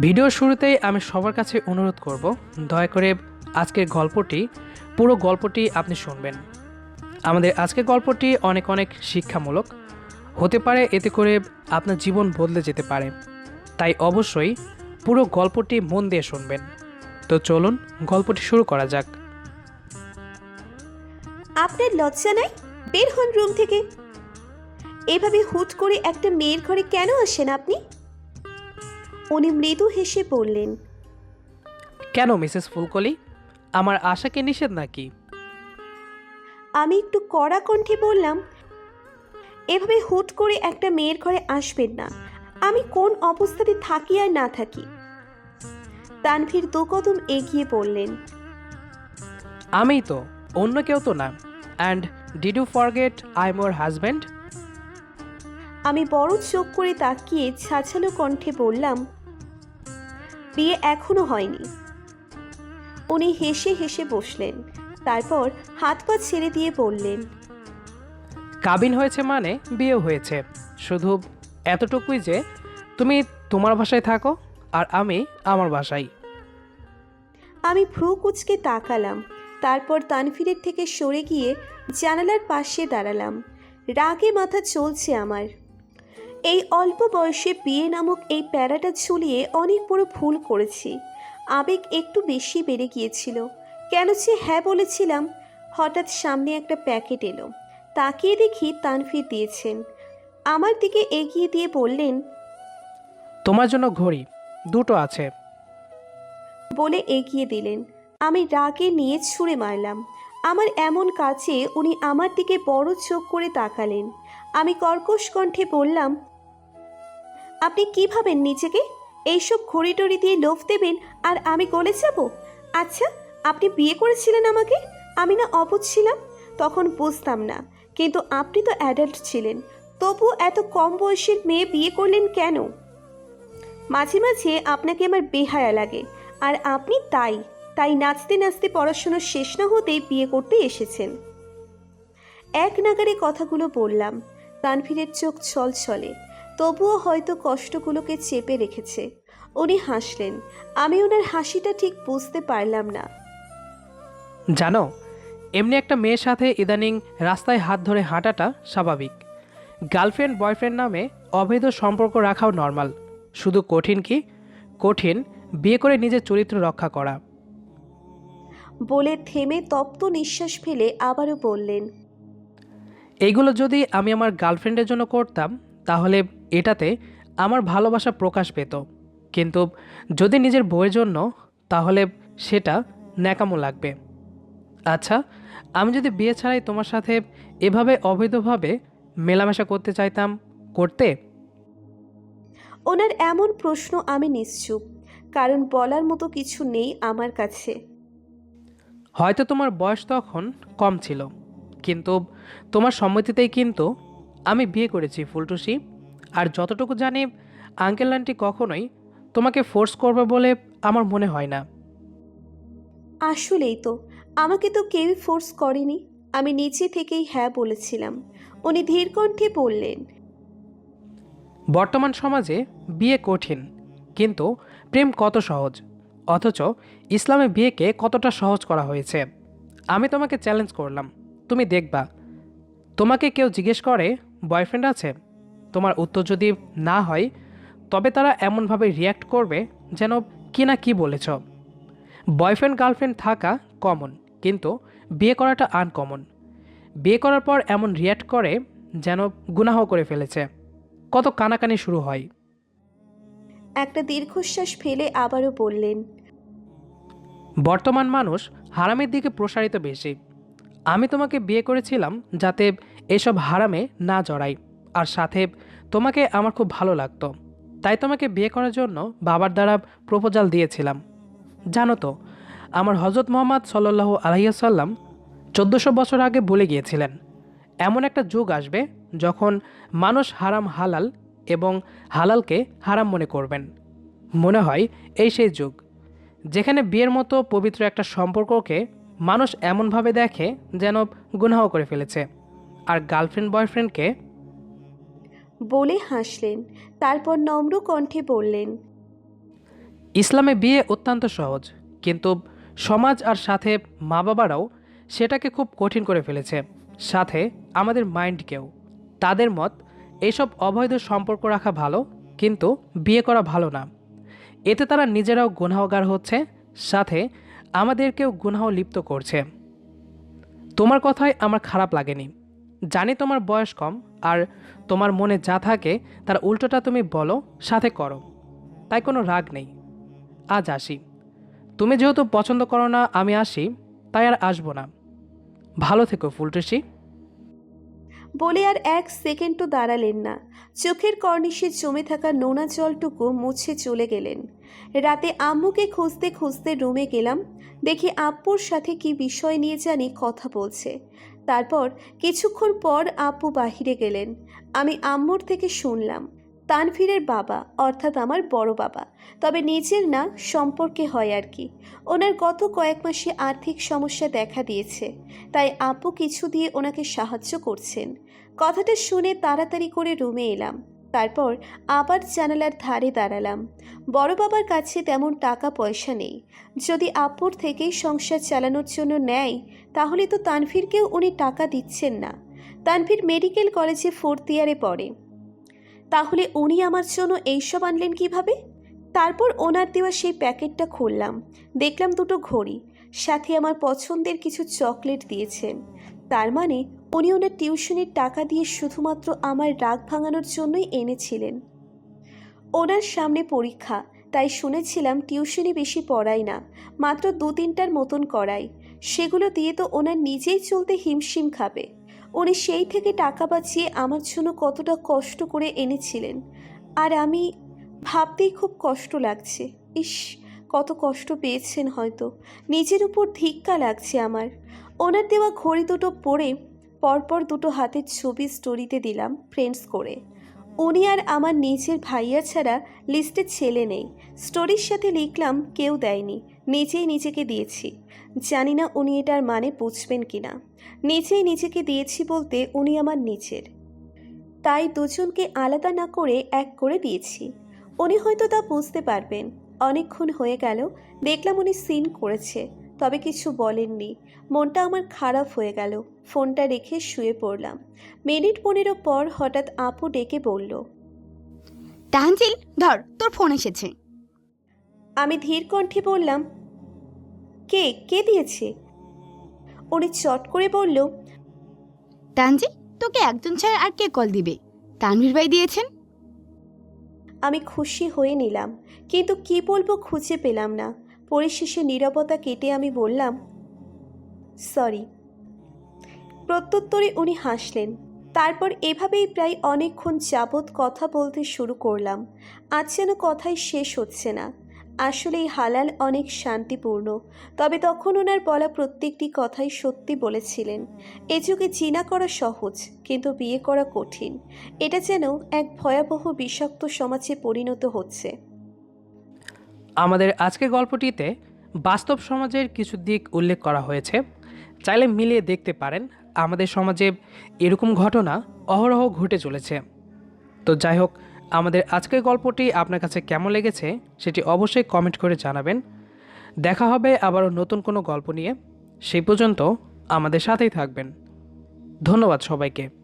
ভিডিওর শুরুতেই আমি সবার কাছে অনুরোধ করব, দয়া করে আজকের গল্পটি, পুরো গল্পটি আপনি শুনবেন। আমাদের আজকের গল্পটি অনেক অনেক শিক্ষামূলক। হতে পারে এতে করে আপনার জীবন বদলে যেতে পারে। তাই অবশ্যই পুরো গল্পটি মন দিয়ে শুনবেন। তো চলুন, গল্পটি শুরু করা যাক। আপনার লজ্জা নাই? বের হন রুম থেকে। এভাবে হুট করে একটা মেয়ের ঘরে কেন আসেন আপনি? উনি মৃদু হেসে বললেন কেন মিসেস ফুলকলি? আমার আশাকে নিষেধ নাকি? আমি একটু কড়া কণ্ঠে বললাম এভাবে হুট করে একটা মেয়ের ঘরে আসবেন না। আমি কোন অবস্থাতে থাকি আর না থাকি? তানভীর দু কদম এগিয়ে পড়লেন আমি তো অন্য কেউ তো না। And did you forget I more husband আমি বড় চোখ করে তাকিয়ে ছাছালো কণ্ঠে বললাম বিয়ে এখনও হয়নি। উনি হেসে হেসে বসলেন তারপর হাত পা ছেড়ে দিয়ে বললেন কাবিন হয়েছে মানে বিয়ে হয়েছে শুধু এতটুকুই যে তুমি তোমার বাসায় থাকো আর আমি আমার বাসায়। আমি ভ্রু কুচকে তাকালাম তারপর তানফিরের থেকে সরে গিয়ে জানালার পাশে দাঁড়ালাম। রাগে মাথা চলছে আমার। এই অল্প বয়সে বিয়ে নামক এই প্যারাটা ঝুলিয়ে অনেক বড় ভুল করেছি। আবেগ একটু বেশি বেড়ে গিয়েছিল। কেন সে হ্যাঁ বলেছিলাম হঠাৎ সামনে একটা প্যাকেট এলো। তাকিয়ে দেখি তানফির দিয়েছেন। আমার দিকে এগিয়ে দিয়ে বললেন তোমার জন্য ঘড়ি দুটো আছে। বলে এগিয়ে দিলেন। আমি রাগে নিয়ে ছুঁড়ে মারলাম। আমার এমন কাছে উনি আমার দিকে বড় চোখ করে তাকালেন। আমি কর্কশ কণ্ঠে বললাম আপনি কি ভাবেন নিজেকে এইসব ঘড়ি টড়ি দিয়ে লোভ দেবেন আর আমি গলে যাব? আচ্ছা আপনি বিয়ে করেছিলেন আমাকে? আমি না অবুঝ ছিলাম? তখন বুঝতাম না, কিন্তু আপনি তো অ্যাডাল্ট ছিলেন। তবু এত কম বয়সের মেয়ে বিয়ে করলেন কেন? মাঝে মাঝে আপনাকে আমার বেহায়া লাগে, আর আপনি তাই তাই নাচতে নাচতে পড়াশুনো শেষ না হতেই বিয়ে করতে এসেছেন। এক নাগারে কথাগুলো বললাম তানভীরের চোখ ছল ছলে তবুও হয়তো কষ্টগুলোকে চেপে রেখেছে। উনি হাসলেন। আমি ওনার হাসিটা ঠিক বুঝতে পারলাম না। জানো এমনি একটা মেয়ের সাথে ইদানিং রাস্তায় হাত ধরে হাঁটাটা স্বাভাবিক। গার্লফ্রেন্ড বয়ফ্রেন্ড নামে অবৈধ সম্পর্ক রাখাও নর্মাল। শুধু কঠিন কি? কঠিন বিয়ে করে নিজের চরিত্র রক্ষা করা। বলে থেমে তপ্ত নিঃশ্বাস ফেলে আবারও বললেন এইগুলো যদি আমি আমার গার্লফ্রেন্ডের জন্য করতাম তাহলে এটাতে আমার ভালোবাসা প্রকাশ পেত। কিন্তু যদি নিজের বউয়ের জন্য তাহলে সেটা ন্যাকামো লাগবে। আচ্ছা আমি যদি বিয়ে ছাড়াই তোমার সাথে এভাবে অবৈধভাবে মেলামেশা করতে চাইতাম করতে? ওনার এমন প্রশ্ন আমি নিশ্চুপ কারণ বলার মতো কিছু নেই আমার কাছে। হয়তো তোমার বয়স তখন কম ছিল কিন্তু তোমার সম্মতিতেই কিন্তু আমি বিয়ে করেছি ফুলটুসি। আর যতটুকু জানি আঙ্কেল আন্টি কখনোই তোমাকে ফোর্স করবে বলে আমার মনে হয় না। আসলেই তো আমাকে তো কেউই ফোর্স করেনি। আমি নিচে থেকেই হ্যাঁ বলেছিলাম। উনি ধীর কণ্ঠে বললেন বর্তমান সমাজে বিয়ে কঠিন কিন্তু প্রেম কত সহজ? অথচ ইসলামে বিয়েকে কতটা সহজ করা হয়েছে? আমি তোমাকে চ্যালেঞ্জ করলাম। তুমি দেখবা। তোমাকে কেউ জিজ্ঞেস করে বয়ফ্রেন্ড আছে? তোমার উত্তর যদি না হয় তবে তারা এমনভাবে রিয়্যাক্ট করবে যেন কি না কি বলেছ। বয়ফ্রেন্ড গার্লফ্রেন্ড থাকা কমন কিন্তু বিয়ে করাটা আনকমন বিয়ে করার পর এমন রিয়্যাক্ট করে যেন গুনাহ করে ফেলেছে। কত কানাকানি শুরু হয়। একটা দীর্ঘশ্বাস ফেলে আবারও বললেন বর্তমান মানুষ হারামের দিকে প্রসারিত বেশি। আমি তোমাকে বিয়ে করেছিলাম যাতে এসব হারামে না জড়াই। আর সাথে, তোমাকে আমার খুব ভালো লাগতো। তাই তোমাকে বিয়ে করার জন্য বাবার দ্বারা প্রপোজাল দিয়েছিলাম। জানো তো, আমার হজরত মোহাম্মদ সাল্লাহ আলহিয়াসাল্লাম চোদ্দোশো বছর আগে বলে গিয়েছিলেন। এমন একটা যুগ আসবে যখন মানুষ হারাম হালাল এবং হালালকে হারাম মনে করবেন। মনে হয় এই সেই যুগ, যেখানে বিয়ের মতো পবিত্র একটা সম্পর্ককে মানুষ এমনভাবে দেখে যেন গুনাহ করে ফেলেছে। আর গার্লফ্রেন্ড বয়ফ্রেন্ডকে? বলে হাসলেন তারপর নম্র কণ্ঠে বললেন ইসলামে বিয়ে অত্যন্ত সহজ কিন্তু সমাজ আর সাথে মা বাবারাও সেটাকে খুব কঠিন করে ফেলেছে। সাথে আমাদের মাইন্ডকেও তাদের মত এইসব অবৈধ সম্পর্ক রাখা ভালো কিন্তু বিয়ে করা ভালো না। এতে তারা নিজেরাও গুনাহগার হচ্ছে সাথে আমাদেরকেও গুনাহ লিপ্ত করছে। তোমার কথায় আমার খারাপ লাগেনি। জানি তোমার বয়স কম আর তোমার মনে যা থাকে, তার উল্টোটা তুমি বলো, সাথে করো। তাই কোনো রাগ নেই। আজ আসি। তুমি যেহেতু পছন্দ করো না, আমি আসি, তাই আর আসব না। ভালো থেকো, ফুলটুসি। বলে আর এক সেকেন্ডও দাঁড়ালেন না। চোখের কর্নিশে জমে থাকা নোনা জলটুকু মুছে চলে গেলেন। রাতে আম্মুকে খুঁজতে খুঁজতে রুমে গেলাম, দেখি আপ্পুর সাথে কি বিষয় নিয়ে জানি কথা বলছে। তারপর কিছুক্ষণ পর আপু বাহিরে গেলেন। আমি আম্মুর থেকে শুনলাম, তানভীরের বাবা, অর্থাৎ আমার বড় বাবা, তবে নিজের না, সম্পর্কে হয় আর কি। ওনার গত কয়েক মাসে আর্থিক সমস্যা দেখা দিয়েছে, তাই আপু কিছু দিয়ে ওনাকে সাহায্য করছেন। কথাটা শুনে তাড়াতাড়ি করে রুমে এলাম। তারপর আবার জানালার ধারে দাঁড়ালাম। বড় বাবার কাছে তেমন টাকা পয়সা নেই। যদি আপুর থেকেই সংসার চালানোর জন্য নেয়, তাহলে তো তানভীরকেও উনি টাকা দিচ্ছেন না। তানভীর মেডিকেল কলেজে ফোর্থ ইয়ারে পড়ে। তাহলে উনি আমার জন্য এইসব আনলেন কীভাবে? তারপর ওনার দেওয়া সেই প্যাকেটটা খুললাম। দেখলাম দুটো ঘড়ি। সাথে আমার পছন্দের কিছু চকলেট দিয়েছেন। তার মানে উনি ওনার টিউশনের টাকা দিয়ে শুধুমাত্র আমার রাগ ভাঙানোর জন্যই এনেছিলেন। ওনার সামনে পরীক্ষা, তাই শুনেছিলাম টিউশনি বেশি পড়াই না, মাত্র দু তিনটার মতন করাই সেগুলো দিয়ে তো ওনার নিজেই চলতে হিমশিম খাবে। উনি সেই থেকে টাকা বাঁচিয়ে আমার জন্য কতটা কষ্ট করে এনেছিলেন। আর আমি ভাবতেই খুব কষ্ট লাগছে। ইস, কত কষ্ট পেয়েছেন হয়তো। নিজের উপর ধিক্কা লাগছে আমার। ওনার দেওয়া ঘড়ি দুটো পরে পরপর দুটো হাতের ছবি স্টোরিতে দিলাম ফ্রেন্ডস করে। উনি আর আমার নিজের ভাইয়া ছাড়া লিস্টে ছেলে নেই। স্টোরির সাথে লিখলাম কেউ দেয়নি, নিজেই নিজেকে দিয়েছি। জানি না উনি এটার মানে বুঝবেন কিনা। নিজেই নিজেকে দিয়েছি বলতে উনি আমার নিজের। তাই দুজনকে আলাদা না করে এক করে দিয়েছি। উনি হয়তো তা বুঝতে পারবেন। অনেকক্ষণ হয়ে গেল, দেখলাম উনি সিন করেছে। তবে কিছু বলেননি। মনটা আমার খারাপ হয়ে গেল। ফোনটা রেখে শুয়ে পড়লাম। মিনিট পনেরো পর হঠাৎ আপু ডেকে বলল তাহানজিল ধর তোর ফোন এসেছে। আমি ধীর কণ্ঠে বললাম কে কে দিয়েছে? উনি চট করে বলল তানজি তোকে একজন ছাড়া আর কে কল দিবে? তানভীর ভাই দিয়েছেন? আমি খুশি হয়ে নিলাম কিন্তু কি বলব খুঁজে পেলাম না। পরিশেষে নীরবতা কেটে আমি বললাম, সরি। প্রত্যুত্তরে উনি হাসলেন। তারপর এভাবেই প্রায় অনেকক্ষণ যাবৎ কথা বলতে শুরু করলাম। আজ যেন কথাই শেষ হচ্ছে না। আসলেই হালাল অনেক শান্তিপূর্ণ। তবে তখন ওনার বলা প্রত্যেকটি কথাই সত্যি বলেছিলেন। এ যুগে চিনা করা সহজ, কিন্তু বিয়ে করা কঠিন। এটা যেন এক ভয়াবহ বিষাক্ত সমাজে পরিণত হচ্ছে। আমাদের আজকের গল্পটিতে বাস্তব সমাজের কিছু দিক উল্লেখ করা হয়েছে। চাইলে মিলিয়ে দেখতে পারেন, আমাদের সমাজে এরকম ঘটনা অহরহ ঘটে চলেছে। তো যাই হোক, আমাদের আজকের গল্পটি আপনার কাছে কেমন লেগেছে সেটি অবশ্যই কমেন্ট করে জানাবেন। দেখা হবে আবারও নতুন কোনো গল্প নিয়ে। সেই পর্যন্ত আমাদের সাথেই থাকবেন। ধন্যবাদ সবাইকে।